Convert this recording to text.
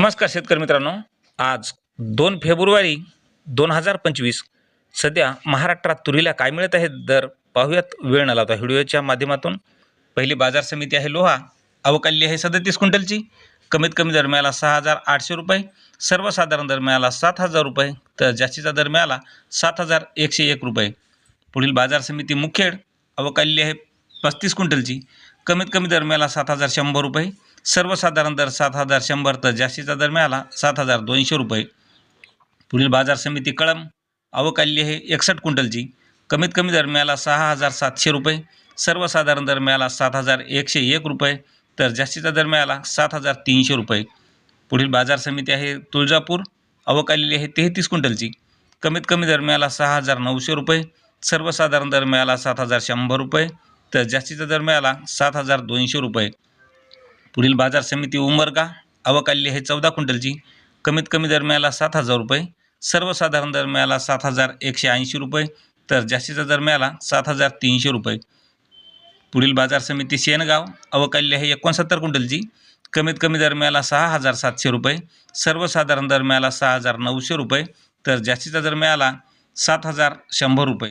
नमस्कार शेतकरी मित्रांनो. आज दोन फेब्रुवारी दोन हजार पंचवीस सध्या महाराष्ट्रात तुरीला काय मिळत आहे दर पाहूयात. वेळ न लावता व्हिडिओच्या माध्यमातून. पहिली बाजार समिती आहे लोहा अवकाली आहे सदतीस क्विंटलची. कमीत कमी दर मिळाला सहा हजार आठशे रुपये सर्वसाधारण दर मिळाला सात हजार रुपये तर जास्तीचा दर मिळाला सात हजार एकशे एक रुपये. पुढील बाजार समिती मुखेड अवकाली आहे पस्तीस क्विंटलची. कमीत कमी दर मिळाला सात हजार शंभर रुपये सर्वसाधारण दर सात हजार शंभर तर जास्तीचा दर मिळाला सात हजार दोनशे रुपये. पुढील बाजार समिती कळम अवकाल्य हे एकसष्ट क्विंटलची. कमीत कमी दर मिळाला सहा हजार सातशे रुपये. सर्वसाधारण दर मिळाला सात हजार एकशे एक रुपये. तर जास्तीचा दर मिळाला सात हजार तीनशे रुपये. पुढील बाजार समिती आहे तुळजापूर अवकालेली आहे तेहतीस क्विंटलची. कमीत कमी दर मिळाला सहा हजार नऊशे रुपये. सर्वसाधारण दर मिळाला सात हजार शंभर रुपये. तर जास्तीचा दर मिळाला सात हजार दोनशे रुपये. पुढील बाजार समिती उमरगा अवकाल्य हे चौदा क्विंटलची. कमीत कमी दर मिळाला सात हजार रुपये. सर्वसाधारण दर मिळाला सात हजार एकशे ऐंशी रुपये. तर जास्तीचा दर मिळाला सात हजार तीनशे रुपये. पुढील बाजार समिती शेनगाव अवकाल्य हे एकोणसत्तर क्विंटलची. कमीत कमी दर मिळाला सहा हजार सातशे रुपये. सर्वसाधारण दर मिळाला सहा हजार नऊशे रुपये. तर जास्तीचा दर मिळाला सात हजार शंभर रुपये.